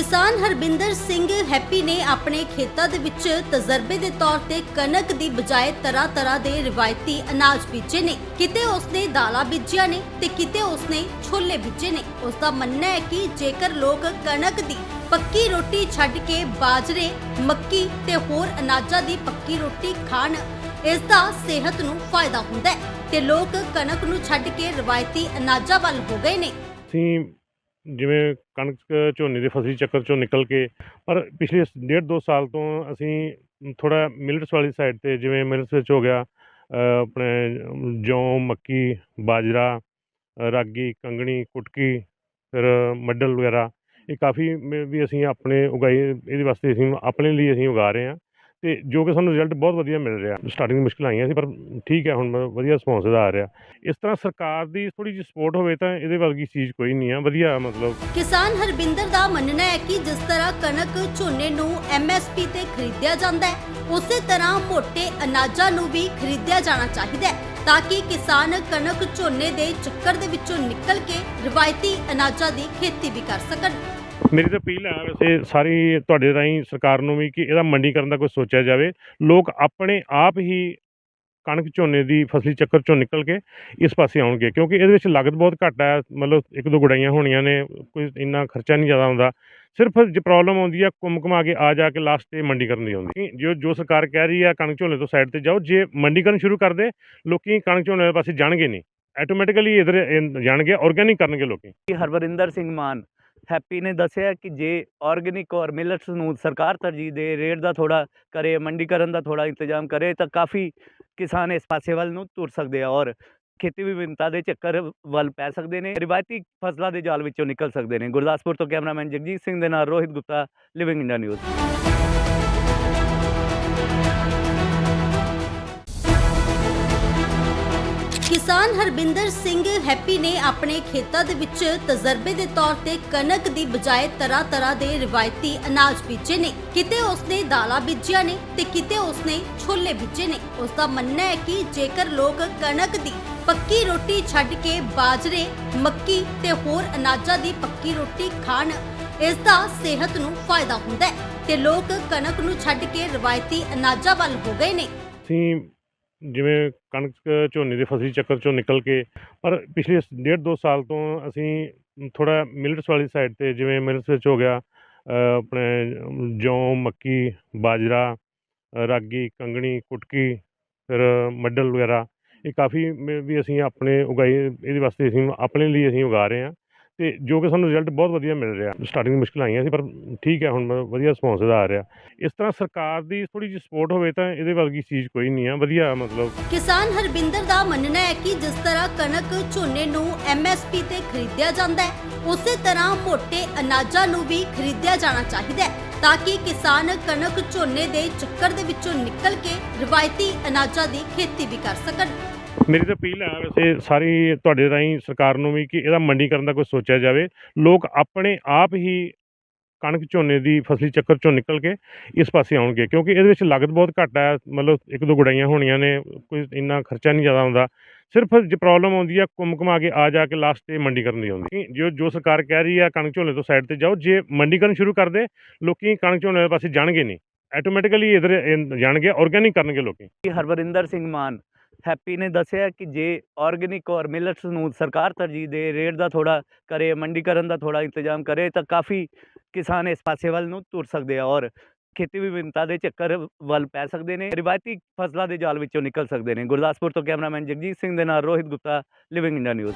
ਕਿਸਾਨ ਹਰਬਿੰਦਰ ਸਿੰਘ ਹੈਪੀ ਨੇ ਆਪਣੇ ਖੇਤਾਂ ਦੇ ਵਿੱਚ ਤਜਰਬੇ ਦੇ ਤੌਰ ਤੇ ਕਣਕ ਦੀ ਬਜਾਏ ਤਰ੍ਹਾਂ-ਤਰ੍ਹਾਂ ਦੇ ਰਿਵਾਇਤੀ ਅਨਾਜ ਬੀਜੇ ਨੇ। ਕਿਤੇ ਉਸਨੇ ਦਾਲਾਂ ਬੀਜੀਆਂ ਨੇ ਤੇ ਕਿਤੇ ਉਸਨੇ ਛੋਲੇ ਬੀਜੇ ਨੇ। ਉਸ ਦਾ ਮੰਨਣਾ ਹੈ ਕਿ ਜੇਕਰ ਲੋਕ ਕਣਕ ਦੀ ਪੱਕੀ ਰੋਟੀ ਛੱਡ ਕੇ ਬਾਜਰੇ, ਮੱਕੀ ਤੇ ਹੋਰ ਅਨਾਜਾਂ ਦੀ ਪੱਕੀ ਰੋਟੀ ਖਾਣ, ਇਸ ਦਾ ਸਿਹਤ ਨੂੰ ਫਾਇਦਾ ਹੁੰਦਾ ਹੈ ਤੇ ਲੋਕ ਕਣਕ ਨੂੰ ਛੱਡ ਕੇ ਰਵਾਇਤੀ ਅਨਾਜਾਂ ਵੱਲ ਹੋ ਗਏ ਨੇ। ਅਸੀਂ ਜਿਵੇਂ ਕਣਕ ਝੋਨੇ ਦੇ ਫਸਲੀ ਚੱਕਰ ਚੋਂ ਨਿਕਲ ਕੇ, ਪਰ ਪਿਛਲੇ ਡੇਢ ਦੋ ਸਾਲ ਤੋਂ ਅਸੀਂ ਥੋੜਾ ਮਿਲਟਸ ਵਾਲੀ ਸਾਈਡ ਤੇ, ਜਿਵੇਂ ਮਿਲਟਸ ਵਿੱਚ ਹੋ ਗਿਆ ਆਪਣੇ ਜੌਂ, ਮੱਕੀ, ਬਾਜਰਾ, ਰਾਗੀ, ਕੰਗਣੀ, ਕੁਟਕੀ, ਫਿਰ ਮੱਡਲ ਵਗੈਰਾ, ਇਹ ਕਾਫੀ ਮ- ਵੀ ਅਸੀਂ ਆਪਣੇ ਉਗਾਈ, ਇਹਦੇ ਵਾਸਤੇ ਅਸੀਂ ਆਪਣੇ ਲਈ ਅਸੀਂ ਉਗਾ ਰਹੇ ਹਾਂ। ਤੇ ਜੋ ਕਿ ਸਾਨੂੰ ਰਿਜ਼ਲਟ ਬਹੁਤ ਵਧੀਆ ਮਿਲ ਰਿਹਾ। ਸਟਾਰਟਿੰਗ ਮੁਸ਼ਕਲ ਆਈਆਂ ਸੀ, ਪਰ ਠੀਕ ਹੈ, ਹੁਣ ਵਧੀਆ ਰਿਸਪੌਂਸ ਇਹਦਾ ਆ ਰਿਹਾ। ਇਸ ਤਰ੍ਹਾਂ ਸਰਕਾਰ ਦੀ ਥੋੜੀ ਜਿਹੀ ਸਪੋਰਟ ਹੋਵੇ ਤਾਂ ਇਹਦੇ ਵਰਗੀ ਚੀਜ਼ ਕੋਈ ਨਹੀਂ ਆ। ਵਧੀਆ ਮਤਲਬ ਕਿਸਾਨ ਹਰਬਿੰਦਰ ਦਾ ਮੰਨਣਾ ਹੈ ਕਿ ਜਿਸ ਤਰ੍ਹਾਂ ਕਣਕ ਝੋਨੇ ਨੂੰ ਐਮਐਸਪੀ ਤੇ ਖਰੀਦਿਆ ਜਾਂਦਾ ਹੈ, ਉਸੇ ਤਰ੍ਹਾਂ ਮੋਟੇ ਅਨਾਜਾਂ ਨੂੰ ਵੀ ਖਰੀਦਿਆ ਜਾਣਾ ਚਾਹੀਦਾ ਹੈ, ਤਾਂ ਕਿ ਕਿਸਾਨ ਕਣਕ ਝੋਨੇ ਦੇ ਚੱਕਰ ਦੇ ਵਿੱਚੋਂ ਨਿਕਲ ਕੇ ਰਵਾਇਤੀ ਅਨਾਜਾਂ ਦੀ ਖੇਤੀ ਵੀ ਕਰ ਸਕਣ। ਮੇਰੀ ਤਾਂ ਅਪੀਲ ਹੈ ਵੈਸੇ ਸਾਰੀ ਤੁਹਾਡੇ ਰਾਹੀਂ ਸਰਕਾਰ ਨੂੰ ਵੀ ਕਿ ਇਹਦਾ ਮੰਡੀਕਰਨ ਦਾ ਕੋਈ ਸੋਚਿਆ ਜਾਵੇ। ਲੋਕ ਆਪਣੇ ਆਪ ਹੀ ਕਣਕ ਝੋਨੇ ਦੀ ਫਸਲੀ ਚੱਕਰ ਚੋਂ ਨਿਕਲ ਕੇ ਇਸ ਪਾਸੇ ਆਉਣਗੇ, ਕਿਉਂਕਿ ਇਹਦੇ ਵਿੱਚ ਲਾਗਤ ਬਹੁਤ ਘੱਟ ਹੈ, ਮਤਲਬ ਇੱਕ ਦੋ ਗੁਡਾਈਆਂ ਹੋਣੀਆਂ ਨੇ, ਕੋਈ ਇੰਨਾ ਖਰਚਾ ਨਹੀਂ ਜ਼ਿਆਦਾ ਹੁੰਦਾ। ਸਿਰਫ ਜੇ ਪ੍ਰੋਬਲਮ ਆਉਂਦੀ ਆ ਕੁੰਮ ਕੁਮਾ ਕੇ ਆ ਜਾ ਕੇ ਲਾਸਟ ਤੇ ਮੰਡੀਕਰਨ ਦੀ ਆਉਂਦੀ। ਜੋ ਜੋ ਸਰਕਾਰ ਕਹਿ ਰਹੀ ਆ ਕਣਕ ਝੋਨੇ ਤੋਂ ਸਾਈਡ ਤੇ ਜਾਓ, ਜੇ ਮੰਡੀਕਰਨ ਸ਼ੁਰੂ ਕਰ ਦੇ, ਲੋਕੀ ਕਣਕ ਝੋਨੇ ਦੇ ਪਾਸੇ ਜਾਣਗੇ ਨਹੀਂ। ਆਟੋਮੈਟਿਕਲੀ ਇਧਰ ਜਾਣਗੇ ਆਰਗੈਨਿਕ ਕਰਨਗੇ ਲੋਕੀ। ਹਰਵਰਿੰਦਰ ਸਿੰਘ ਮਾਨ ਹੈਪੀ ਨੇ ਦੱਸਿਆ ਕਿ ਜੇ ਆਰਗੇਨਿਕ ਔਰ ਮਿਲਟਸ ਨੂੰ ਸਰਕਾਰ ਤਰਜੀਹ ਦੇ, ਰੇਟ ਦਾ ਥੋੜਾ ਕਰੇ, ਮੰਡੀਕਰਨ ਦਾ ਥੋੜਾ ਇੰਤਜ਼ਾਮ ਕਰੇ ਤਾਂ ਕਾਫੀ ਕਿਸਾਨ ਇਸ ਪਾਸੇ ਵੱਲ ਨੂੰ ਤੁਰ ਸਕਦੇ ਆ ਔਰ ਖੇਤੀ ਵਿਭਿੰਨਤਾ ਦੇ ਚੱਕਰ ਵੱਲ ਪੈ ਸਕਦੇ ਨੇ, ਰਿਵਾਇਤੀ ਫਸਲਾਂ ਦੇ ਜਾਲ ਵਿੱਚੋਂ ਨਿਕਲ ਸਕਦੇ ਨੇ। ਗੁਰਦਾਸਪੁਰ ਤੋਂ ਕੈਮਰਾਮੈਨ ਜਗਜੀਤ ਸਿੰਘ ਦੇ ਨਾਲ Rohit Gupta, living India news. ਕਿਸਾਨ ਹਰਬਿੰਦਰ ਸਿੰਘ ਹੈਪੀ ਨੇ ਆਪਣੇ ਖੇਤਾਂ ਦੇ ਵਿੱਚ ਤਜਰਬੇ ਦੇ ਤੌਰ ਤੇ ਕਣਕ ਦੀ ਬਜਾਏ ਤਰ੍ਹਾਂ-ਤਰ੍ਹਾਂ ਦੇ ਰਿਵਾਇਤੀ ਅਨਾਜ ਬੀਜੇ ਨੇ। ਕਿਤੇ ਉਸਨੇ ਦਾਲਾਂ ਬੀਜੀਆਂ ਨੇ ਤੇ ਕਿਤੇ ਉਸਨੇ ਛੋਲੇ ਬੀਜੇ ਨੇ। ਉਸ ਦਾ ਮੰਨਣਾ ਹੈ ਕਿ ਜੇਕਰ ਲੋਕ ਕਣਕ ਦੀ ਪੱਕੀ ਰੋਟੀ ਛੱਡ ਕੇ ਬਾਜਰੇ, ਮੱਕੀ ਤੇ ਹੋਰ ਅਨਾਜਾਂ ਦੀ ਪੱਕੀ ਰੋਟੀ ਖਾਣ, ਇਸ ਦਾ ਸਿਹਤ ਨੂੰ ਫਾਇਦਾ ਹੁੰਦਾ ਹੈ ਤੇ ਲੋਕ ਕਣਕ ਨੂੰ ਛੱਡ ਕੇ ਰਵਾਇਤੀ ਅਨਾਜਾਂ ਵੱਲ ਹੋ ਗਏ ਨੇ। ਅਸੀਂ ਜਿਵੇਂ ਕਣਕ ਝੋਨੇ ਦੇ ਫਸਲੀ ਚੱਕਰ ਚੋਂ ਨਿਕਲ ਕੇ, ਪਰ ਪਿਛਲੇ ਡੇਢ ਦੋ ਸਾਲ ਤੋਂ ਅਸੀਂ ਥੋੜਾ ਮਿਲਟਸ ਵਾਲੀ ਸਾਈਡ ਤੇ ਜਿਵੇਂ ਮਿਲਟਸ ਵਿੱਚ ਹੋ ਗਿਆ ਆਪਣੇ ਜੌਂ, ਮੱਕੀ, ਬਾਜਰਾ, ਰਾਗੀ, ਕੰਗਣੀ, ਕੁਟਕੀ, ਫਿਰ ਮੱਡਲ ਵਗੈਰਾ, ਇਹ ਕਾਫੀ ਮ- ਵੀ ਅਸੀਂ ਆਪਣੇ ਉਗਾਈ, ਇਹਦੇ ਵਾਸਤੇ ਅਸੀਂ ਆਪਣੇ ਲਈ ਅਸੀਂ ਉਗਾ ਰਹੇ ਹਾਂ। ਤੇ ਜੋ ਕਿ ਸਾਨੂੰ ਰਿਜ਼ਲਟ ਬਹੁਤ ਵਧੀਆ ਮਿਲ ਰਿਹਾ। ਸਟਾਰਟਿੰਗ ਮੁਸ਼ਕਲ ਆਈਆਂ ਸੀ, ਪਰ ਠੀਕ ਹੈ, ਹੁਣ ਵਧੀਆ ਰਿਸਪੌਂਸ ਇਹਦਾ ਆ ਰਿਹਾ। ਇਸ ਤਰ੍ਹਾਂ ਸਰਕਾਰ ਦੀ ਥੋੜੀ ਜਿਹੀ ਸਪੋਰਟ ਹੋਵੇ ਤਾਂ ਇਹਦੇ ਵਰਗੀ ਚੀਜ਼ ਕੋਈ ਨਹੀਂ ਆ। ਵਧੀਆ ਮਤਲਬ ਕਿਸਾਨ ਹਰਬਿੰਦਰ ਦਾ ਮੰਨਣਾ ਹੈ ਕਿ ਜਿਸ ਤਰ੍ਹਾਂ ਕਣਕ ਝੋਨੇ ਨੂੰ ਐਮਐਸਪੀ ਤੇ ਖਰੀਦਿਆ ਜਾਂਦਾ ਹੈ, ਉਸੇ ਤਰ੍ਹਾਂ ਮੋٹے ਅਨਾਜਾਂ ਨੂੰ ਵੀ ਖਰੀਦਿਆ ਜਾਣਾ ਚਾਹੀਦਾ ਹੈ, ਤਾਂ ਕਿ ਕਿਸਾਨ ਕਣਕ ਝੋਨੇ ਦੇ ਚੱਕਰ ਦੇ ਵਿੱਚੋਂ ਨਿਕਲ ਕੇ ਰਵਾਇਤੀ ਅਨਾਜਾਂ ਦੀ ਖੇਤੀ ਵੀ ਕਰ ਸਕਣ। ਮੇਰੀ ਤਾਂ ਅਪੀਲ ਹੈ ਵੈਸੇ ਸਾਰੀ ਤੁਹਾਡੇ ਰਾਹੀਂ ਸਰਕਾਰ ਨੂੰ ਵੀ ਕਿ ਇਹਦਾ ਮੰਡੀਕਰਨ ਦਾ ਕੋਈ ਸੋਚਿਆ ਜਾਵੇ। ਲੋਕ ਆਪਣੇ ਆਪ ਹੀ ਕਣਕ ਝੋਨੇ ਦੀ ਫਸਲੀ ਚੱਕਰ ਚੋਂ ਨਿਕਲ ਕੇ ਇਸ ਪਾਸੇ ਆਉਣਗੇ ਕਿਉਂਕਿ ਇਹਦੇ ਵਿੱਚ ਲਾਗਤ ਬਹੁਤ ਘੱਟ ਹੈ, ਮਤਲਬ ਇੱਕ ਦੋ ਗੁਡਾਈਆਂ ਹੋਣੀਆਂ ਨੇ, ਕੋਈ ਇੰਨਾ ਖਰਚਾ ਨਹੀਂ ਜ਼ਿਆਦਾ ਹੁੰਦਾ। ਸਿਰਫ ਜੇ ਪ੍ਰੋਬਲਮ ਆਉਂਦੀ ਆ ਕੁੰਮ ਕੁਮਾ ਕੇ ਆ ਜਾ ਕੇ ਲਾਸਟ ਤੇ ਮੰਡੀਕਰਨ ਦੀ ਆਉਂਦੀ। ਜੋ ਜੋ ਸਰਕਾਰ ਕਹਿ ਰਹੀ ਆ ਕਣਕ ਝੋਨੇ ਤੋਂ ਸਾਈਡ ਤੇ ਜਾਓ, ਜੇ ਮੰਡੀਕਰਨ ਸ਼ੁਰੂ ਕਰ ਦੇ, ਲੋਕੀ ਕਣਕ ਝੋਨੇ ਦੇ ਪਾਸੇ ਜਾਣਗੇ ਨਹੀਂ। ਆਟੋਮੈਟਿਕਲੀ ਇਧਰ ਜਾਣਗੇ ਆਰਗੈਨਿਕ ਕਰਨਗੇ ਲੋਕੀ। ਹਰਵਰਿੰਦਰ ਸਿੰਘ ਮਾਨ ਹੈਪੀ ਨੇ ਦੱਸਿਆ ਕਿ ਜੇ ਆਰਗੇਨਿਕ ਔਰ ਮਿਲਟਸ ਨੂੰ ਸਰਕਾਰ ਤਰਜੀਹ ਦੇ ਰੇਟ ਦਾ ਥੋੜਾ ਕਰੇ, ਮੰਡੀਕਰਨ ਦਾ ਥੋੜਾ ਇੰਤਜ਼ਾਮ ਕਰੇ, ਤਾਂ ਕਾਫੀ ਕਿਸਾਨ ਇਸ ਪਾਸੇ ਵੱਲ ਨੂੰ ਤੁਰ ਸਕਦੇ ਆ ਔਰ ਖੇਤੀ ਵਿਭਿੰਨਤਾ ਦੇ ਚੱਕਰ ਵੱਲ ਪੈ ਸਕਦੇ ਨੇ, ਰਿਵਾਇਤੀ ਫਸਲਾਂ ਦੇ ਜਾਲ ਵਿੱਚੋਂ ਨਿਕਲ ਸਕਦੇ ਨੇ। ਗੁਰਦਾਸਪੁਰ ਤੋਂ ਕੈਮਰਾਮੈਨ ਜਗਜੀਤ ਸਿੰਘ ਦੇ ਨਾਲ Rohit Gupta, living India news.